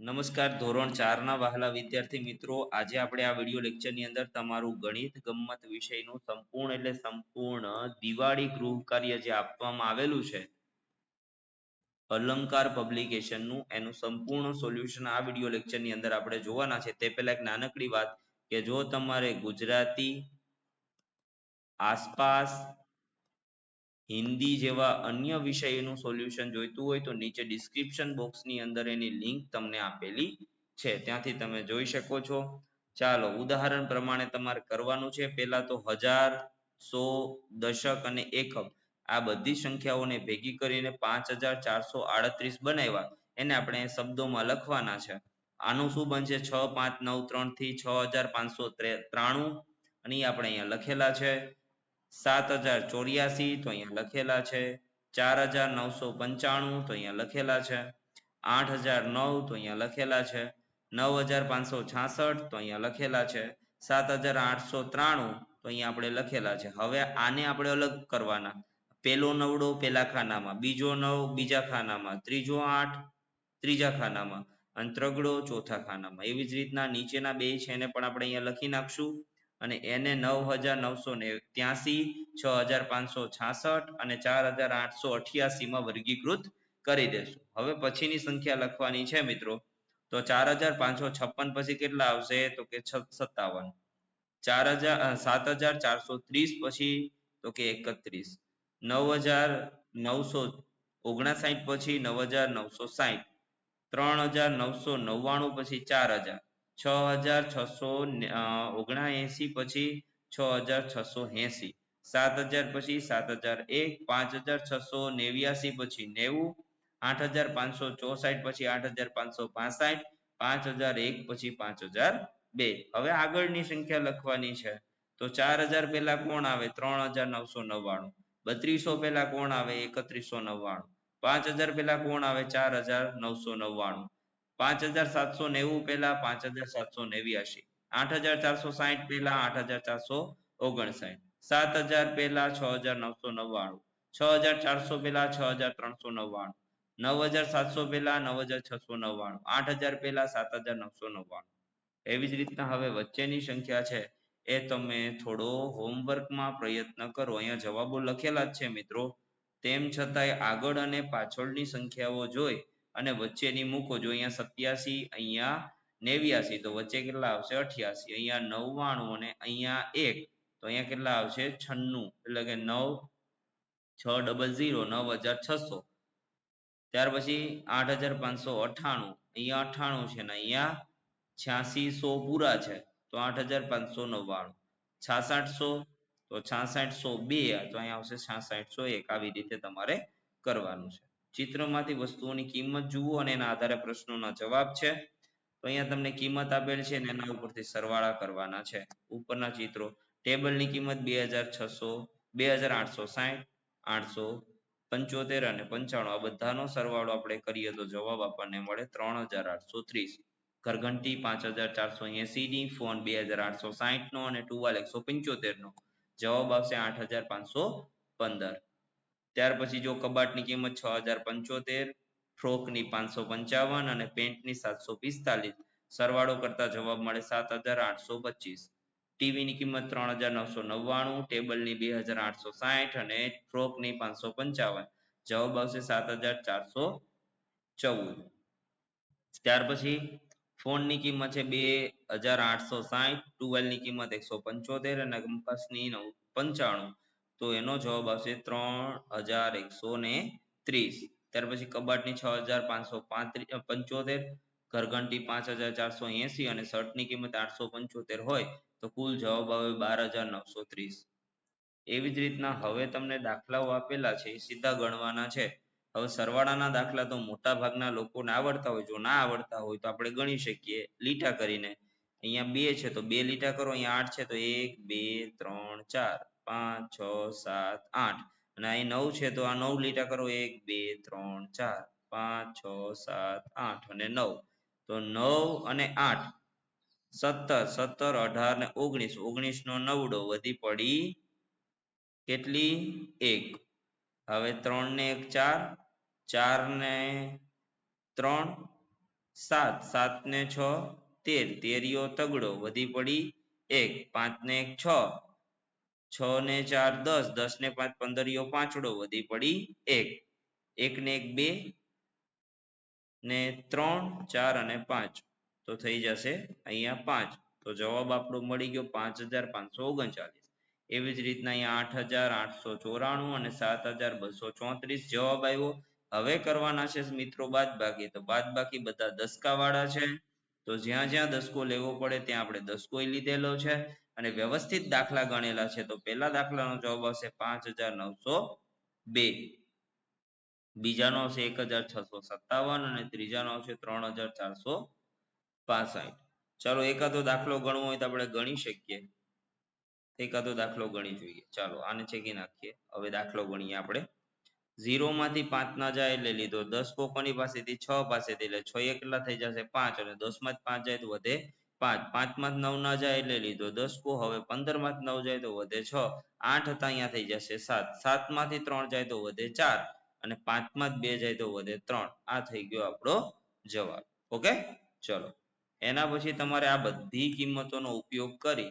નમસ્કાર, ધોરણ ચાર ના વહાલા વિદ્યાર્થી મિત્રો, આજે આપણે આ વિડિયો લેક્ચરની અંદર તમારું ગણિત ગમ્મત વિષયનું સંપૂર્ણ એટલે સંપૂર્ણ દિવાળી ગૃહ કાર્ય જે આપવામાં આવેલું છે, અલંકાર પબ્લિકેશનનું, એનું સંપૂર્ણ સોલ્યુશન આ વિડિયો લેક્ચરની અંદર આપણે જોવાના છે. તે પહેલા એક નાનકડી વાત કે જો તમારે ગુજરાતી આસપાસ હિન્દી જેવા અન્ય વિષયનું સોલ્યુશન જોઈતું હોય તો નીચે ડિસ્ક્રિપ્શન બોક્સની અંદર એની લિંક તમને આપેલી છે. ત્યાંથી તમે જોઈ શકો છો. ચાલો, ઉદાહરણ પ્રમાણે તમારે કરવાનું છે. પહેલા તો હજાર, સો, દશક અને એકમ આ બધી સંખ્યાઓને ભેગી કરીને પાંચ હજાર ચારસો આડત્રીસ બનાવ્યા. એને આપણે શબ્દોમાં લખવાના છે. આનું શું બનશે? છ, પાંચ, નવ, ત્રણથી છ હજાર પાંચસો ત્રાણું અને આપણે અહીંયા લખેલા છે. સાત હજાર ચોર્યાસી તો અહીંયા લખેલા છે. ચાર હજાર નવસો પંચાણું તો અહીંયા લખેલા છે. આઠ હજાર નવ તો અહીંયા લખેલા છે. નવ હજાર પાંચસો છાસઠ તો અહીંયા લખેલા છે. સાત હજાર આઠસો ત્રાણું તો અહીંયા આપણે લખેલા છે. હવે આને આપણે અલગ કરવાના. પેલો નવડો પેલા ખાનામાં, બીજો નવ બીજા ખાનામાં, ત્રીજો આઠ ત્રીજા ખાનામાં અને ત્રગડો ચોથા ખાનામાં. એવી જ રીતના નીચેના બે છે એને પણ આપણે અહીંયા લખી નાખશું. અને એને નવ હજાર નવસો ને ત્યાસી, છ હજાર પાંચસો છાસઠ અને ચાર હજાર આઠસો અઠ્યાસી માં વર્ગીકૃત કરી દેશું. હવે પછીની સંખ્યા લખવાની છે મિત્રો. તો ચાર હજાર પાંચસો છપ્પન પછી કેટલા આવશે? તો કે સત્તાવન. ચાર હજાર સાત હજાર ચારસો ત્રીસ પછી તો કે એકત્રીસ. નવ હજાર નવસો ઓગણસાઠ પછી નવ હજાર નવસો સાઠ. ત્રણ હજાર નવસો નવ્વાણું પછી ચાર હજાર. છ હજાર છસો ઓગણાએસી પછી છ હજાર છસો એસી. સાત હજાર પછી સાત હજાર એક, પાંચ હજાર છસો નેવ્યાસી પછી નેવું, આઠ હજાર પાંચસો ચોસાઠ પછી આઠ હજાર પાંચસો પાસઠ, પાંચ હજાર એક પછી પાંચ હજાર બે. હવે આગળની સંખ્યા લખવાની છે. તો ચાર હજાર પહેલા કોણ આવે? ત્રણ હજાર નવસો નવ્વાણું. બત્રીસો પહેલા કોણ આવે? એકત્રીસો નવ્વાણું. પાંચ હજાર પહેલા કોણ આવે? ચાર હજાર નવસો નવ્વાણું. પાંચ હજાર સાતસો નેવું પહેલા પાંચ હજાર સાતસો નેવ્યાસી આઠ હજાર ચારસો સાહીઠ પહેલા આઠ હજાર ચારસો ઓગણસાઠ. સાત હજાર પહેલા છ હજાર નવસો નવ્વાણું. છ હજાર ચારસો પહેલા છ હજાર ત્રણસો નવ્વાણું. નવ હજાર સાતસો પહેલા નવ હજાર છસો નવ્વાણું. આઠ હજાર પહેલા સાત હજાર નવસો નવ્વાણું. એવી જ રીતના હવે વચ્ચેની સંખ્યા છે. એ તમે થોડો હોમવર્કમાં પ્રયત્ન કરો. અહીંયા જવાબો લખેલા જ છે મિત્રો. તેમ છતાંય આગળ અને પાછળની સંખ્યાઓ જોઈ અને વચ્ચેની મૂકો જો અહીંયા સત્યાસી, અહીંયા નેવ્યાસી, તો વચ્ચે કેટલા આવશે? અઠ્યાસી. અહીંયા નવ્વાણું અને અહીંયા એક. તો અહીંયા કેટલા આવશે? છન્નું. એટલે કે નવ, છ ડબલ ઝીરો, નવ હજાર છસો. ત્યાર પછી આઠ હજાર પાંચસો અઠાણું અહીંયા અઠાણું છે ને અહીંયા છ્યાસી સો પૂરા છે. તો આઠ હજાર પાંચસો નવ્વાણું. છાસઠસો તો છાસઠસો બે. તો અહીંયા આવશે છાસઠસો એક. આવી રીતે તમારે કરવાનું છે. ચિત્રમાંથી વસ્તુઓની કિંમત જુઓ અને એના આધારે પ્રશ્નોના જવાબ છે. તો અહીંયા તમને કિંમત આપેલ છે અને એના ઉપરથી સરવાળા કરવાના છે. ઉપરના ચિત્રો, ટેબલની કિંમત બે હજાર છસો, બે હજાર આઠસો સાહીઠ આઠસો પંચોતેર અને પંચાણું. આ બધાનો સરવાળો આપણે કરીએ તો જવાબ આપણને મળે ત્રણ હજાર આઠસો ત્રીસ. ઘરઘંટી પાંચ હજાર ચારસો એસી ની ફોન બે હજાર આઠસો સાહીઠ નો અને ટુવાલ એકસો પંચોતેર નો જવાબ આવશે આઠ હજાર પાંચસો પંદર. ત્યાર પછી જો કબાટની કિંમત છ હજાર પંચોતેર, ફ્રોકની પાંચસો પંચાવન અને પેન્ટની સાતસો પિસ્તાલીસ. સરવાળો કરતા જવાબ મળે સાત હજાર આઠસો પચીસ. ટીવીની કિંમત ત્રણ હજાર નવસો નવ્વાણું, ટેબલની બે હજાર આઠસો સાહીઠ અને ફ્રોકની પાંચસો પંચાવન. જવાબ આવશે સાત હજાર ચારસો ચૌદ. ત્યાર પછી ફોનની કિંમત છે બે હજાર આઠસો સાહીઠ ટુવેલની કિંમત એકસો પંચોતેર અને કંપાસની પંચાણું. તો એનો જવાબ આવશે ત્રણ હજાર એકસો ને ત્રીસ. ત્યાર પછી કબાટની છ હજાર પાંચસો પાંત્રીસ પંચોતેર. ઘરઘંટી પાંચ હજાર ચારસો એસી અને શર્ટની કિંમત આઠસો પંચોતેર હોય તો કુલ જવાબ આવે બાર હજાર નવસો ત્રીસ. એવી જ રીતના હવે તમને દાખલાઓ આપેલા છે, એ સીધા ગણવાના છે. હવે સરવાળાના દાખલા તો મોટા ભાગના લોકોને આવડતા હોય, જો ના આવડતા હોય તો આપણે ગણી શકીએ લીટા કરીને. અહીંયા બે છે તો બે લીટા કરો, અહીંયા આઠ છે તો એક, બે, ત્રણ, ચાર. પાંચ, છ, સાત, આઠ. અને અહીં નવ છે તો આ નવ લીટા કરો. એક, બે, ત્રણ, ચાર. પાંચ, છ, સાત, આઠ અને નવ. તો નવ અને આઠ. સત્તર. સત્તર, અઢાર ને ઓગણીસ. ઓગણીસ નો નવડો વધી પડી કેટલી? એક. હવે ત્રણ ને એક ચાર. ચાર ને ત્રણ. સાત. સાત ને છ. તેર. તેરીયો તગડો વધી પડી એક. પાંચ ને એક છ. છ ને ચાર દસ દસ ને પાંચ પંદરિયો પાંચડો વધી પડી એક. એક ને એક બે, ને ત્રણ, ચાર અને પાંચ. તો થઈ જશે અહીંયા પાંચ. તો જવાબ આપણો મળી ગયો પાંચ હજાર પાંચસો ઓગણચાલીસ. એવી જ રીતના અહીંયા આઠ હજાર આઠસો ચોરાણું અને સાત હજાર બસો ચોત્રીસ જવાબ આવ્યો. હવે કરવાના છે મિત્રો બાદ બાકી. તો બાદ બાકી બધા દસકા વાળા છે. તો જ્યાં જ્યાં દસકો લેવો પડે ત્યાં આપણે દસકો લીધેલો છે. અને વ્યવસ્થિત દાખલા ગણેલા છે, તો પહેલા દાખલાનો જવાબ આવશે પાંચ હજાર નવસો બે. બીજાનો આવશે એક હજાર છસો સત્તાવન અને ત્રીજાનો આવશે ત્રણ હજાર ચારસો પાસઠ. ચાલો, એકાદો દાખલો ગણવો હોય તો આપણે ગણી શકીએ. એકાદો દાખલો ગણી જોઈએ. ચાલો, આને ચેકી નાખીએ. હવે દાખલો ગણીએ આપણે. ઝીરો માંથી પાંચ ના જાય એટલે લીધો દસ. કોકોની પાસેથી છ પાસેથી, એટલે છ એ કેટલા થઈ જશે પાંચ અને દસમાં પાંચ જાય તો વધે પાંચ. પાંચમાં નવ ના જાય એટલે લીધો દસ કો. હવે પંદરમાં નવ જાય તો વધે છ. આઠ હતા અહીંયા થઈ જશે સાત. સાતમાંથી ત્રણ જાય તો વધે ચાર. અને પાંચમાં બે જાય તો વધે ત્રણ. આ થઈ ગયો આપણો જવાબ. ઓકે? ચલો. એના પછી તમારે આ બધી કિંમતોનો ઉપયોગ કરી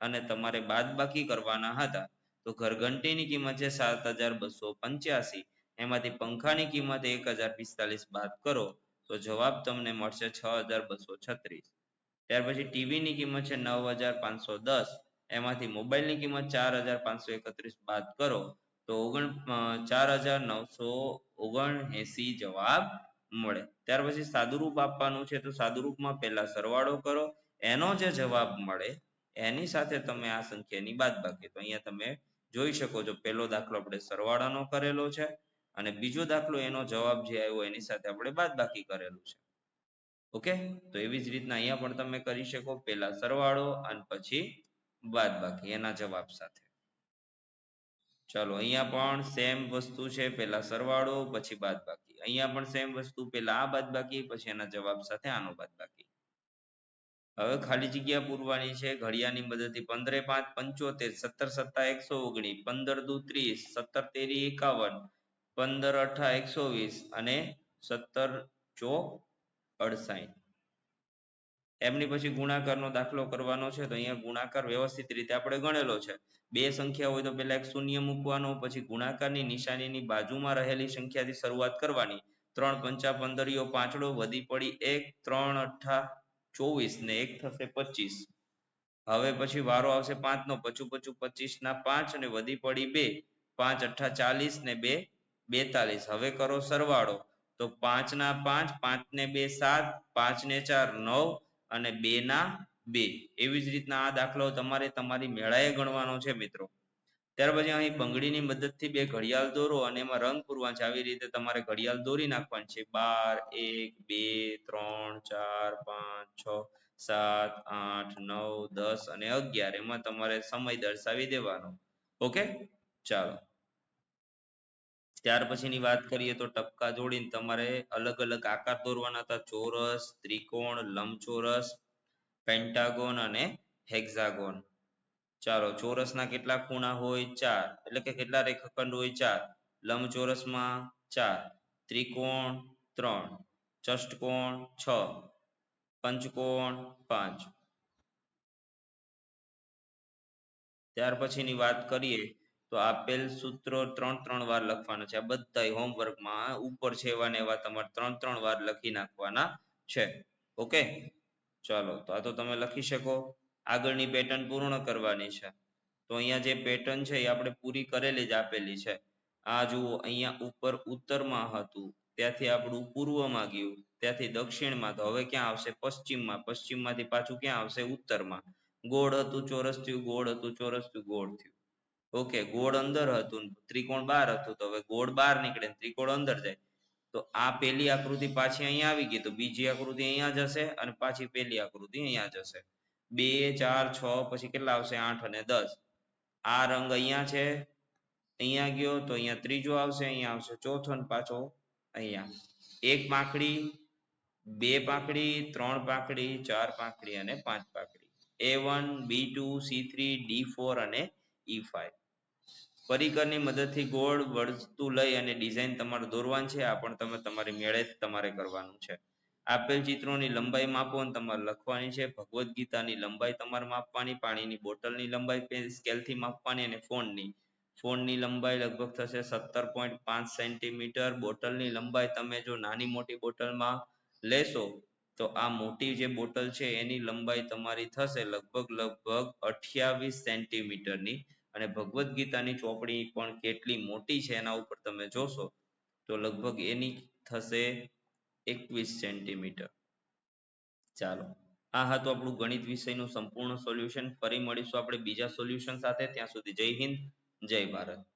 અને તમારે બાદબાકી કરવાના હતા. તો ઘરઘંટીની કિંમત છે સાત હજાર બસો પંચ્યાસી. એમાંથી પંખાની કિંમત એક હજાર પિસ્તાલીસ બાદ કરો. તો જવાબ તમને મળશે છ હજાર બસો છત્રીસ. ત્યાર પછી ટીવી ની કિંમત છે નવ હજાર પાંચસો દસ. એમાંથી મોબાઈલની કિંમત ચાર હજાર પાંચસો એકત્રીસ બાદ કરો, તો ઓગણ ચાર હજાર નવસો ઓગણએસી જવાબ મળે. ત્યાર પછી સાદુરૂપ આપવાનું છે, તો સાદુરૂપમાં પહેલા સરવાળો કરો. એનો જે જવાબ મળે, એની સાથે તમે આ સંખ્યાની બાદબાકી. તો અહીંયા તમે જોઈ શકો છો, પહેલો દાખલો આપણે સરવાળાનો કરેલો છે અને બીજો દાખલો એનો જવાબ જે આવ્યો એની સાથે આપણે બાદબાકી કરેલું છે. ઓકે? તો એવી જ રીતના અહીંયા પણ તમે કરી શકો. પહેલા સરવાળો અને પછી બાદબાકી એના જવાબ સાથે. ચાલો, અહીંયા પણ સેમ વસ્તુ છે. પહેલા સરવાળો, પછી બાદબાકી અહીંયા પણ સેમ વસ્તુ. પહેલા આ બાદબાકી પછી એના જવાબ સાથે આનો બાદબાકી હવે ખાલી જગ્યા પૂરવાની છે. ઘડિયાળની મદદથી પંદરે પાંચ, પંચોતેર, સત્તર સત્તા એકસો ઓગણીસ, પંદર દુ ત્રીસ, સત્તર તેરી એકાવન, પંદર અઠા એકસો વીસ અને સત્તર ચોક અડસાઠ એમની પછી ગુણાકારનો દાખલો કરવાનો છે, તો અહીંયા ગુણાકાર વ્યવસ્થિત રીતે આપણે ગણેલો છે. બે સંખ્યા હોય તો પહેલા એક શૂન્ય મૂકવાનો, પછી ગુણાકારની નિશાનીની બાજુમાં રહેલી સંખ્યાથી શરૂઆત કરવાની. ત્રણ પંચા પંદરીઓ પાંચડો, વધી પડી એક, ત્રણ અઠા ચોવીસ ને એક થશે પચીસ. હવે પછી વારો આવશે પાંચ નો પચું પચું પચીસ ના પાંચ ને વધી પડી બે. પાંચ અઠા ચાલીસ ને બે બેતાલીસ. હવે કરો સરવાળો. તો પાંચ ના પાંચ પાંચ ને બે સાત, પાંચ ને ચાર નવ અને બે ના બે. એવી જ રીતના આ દાખલો તમારે તમારી મેળાએ ગણવાનો છે મિત્રો. ત્યાર પછી અહીં બંગડીની મદદથી બે ઘડિયાળ દોરો અને એમાં રંગ પૂરવા છે આવી રીતે તમારે ઘડિયાળ દોરી નાખવાની છે. બાર, એક, બે, ત્રણ, ચાર, પાંચ, છ, સાત, આઠ, નવ, દસ અને અગિયાર. એમાં તમારે સમય દર્શાવી દેવાનો. ઓકે? ચાલો. ત્યાર પછીની વાત કરીએ તો ટપકા જોડીને તમારે અલગ અલગ આકાર દોરવાના હતા. ચોરસ, ત્રિકોણ, લંબચોરસ, પેન્ટાગોન અને હેક્ઝાગોન. ચાલો, ચોરસના કેટલા ખૂણા હોય ચાર, એટલે કે કેટલા રેખાખંડ હોય ચાર? લંબચોરસમાં ચાર, ત્રિકોણ ત્રણ, ચષ્ટકોણ છ, પંચકોણ પાંચ. ત્યાર પછીની વાત કરીએ તો આપેલ સૂત્રો ત્રણ ત્રણ વાર લખવાના છે. આ બધા હોમવર્કમાં ઉપર છે એવા ને એવા તમારે ત્રણ ત્રણ વાર લખી નાખવાના છે. ઓકે? ચાલો, તો આ તો તમે લખી શકો. આગળની પેટર્ન પૂર્ણ કરવાની છે. તો અહીંયા જે પેટર્ન છે એ આપણે પૂરી કરેલી જ આપેલી છે. આ જુઓ, અહીંયા ઉપર ઉત્તરમાં હતું, ત્યાંથી આપણું પૂર્વમાં ગયું, ત્યાંથી દક્ષિણમાં. તો હવે ક્યાં આવશે? પશ્ચિમમાં. પશ્ચિમમાંથી પાછું ક્યાં આવશે? ઉત્તરમાં. ગોળ હતું ચોરસ થયું, ગોળ હતું ચોરસ થયું, ગોળ થયું. ઓકે, ગોળ અંદર હતું ત્રિકોણ બહાર હતું, તો હવે ગોળ બહાર નીકળે ત્રિકોણ અંદર જાય. તો આ પેલી આકૃતિ પાછી અહીંયા આવી ગઈ, તો બીજી આકૃતિ અહીંયા જશે અને પાછી પેલી આકૃતિ અહીંયા જશે. બે, ચાર, છ, પછી કેટલા આવશે? આઠ અને દસ. આ રંગ અહીંયા છે, અહીંયા ગયો, તો અહીંયા ત્રીજો આવશે, અહીંયા આવશે. ચોથો ને પાછો અહીંયા. એક પાંખડી, બે પાંખડી, ત્રણ પાંખડી, ચાર પાંખડી અને પાંચ પાંખડી. A one B two C three D four અને ઈ ફાઈવ પરિકરની મદદથી ગોળ વર્તુ લઈ અને ડિઝાઇન તમારે દોરવાની છે. આ પણ તમે તમારી મેળે જ તમારે કરવાનું છે. આપેલ ચિત્રોની લંબાઈ માપો અને તમારે લખવાની છે. ભગવદ ગીતાની લંબાઈ તમારે માપવાની, પાણીની બોટલની લંબાઈ સ્કેલથી માપવાની અને ફોનની. ફોનની લંબાઈ લગભગ થશે સત્તર પોઈન્ટ પાંચ સેન્ટીમીટર. બોટલની લંબાઈ તમે જો નાની મોટી બોટલમાં લેશો, તો આ મોટી જે બોટલ છે, એની લંબાઈ તમારી થશે લગભગ લગભગ અઠ્યાવીસ સેન્ટીમીટરની અને ભગવદ્ ગીતાની ચોપડી પણ કેટલી મોટી છે એના ઉપર તમે જોશો, તો લગભગ એની થશે એકવીસ સેન્ટીમીટર. ચાલો, આ હતું આપણું ગણિત વિષયનું સંપૂર્ણ સોલ્યુશન. ફરી મળીશું આપણે બીજા સોલ્યુશન સાથે. ત્યાં સુધી જય હિન્દ, જય ભારત.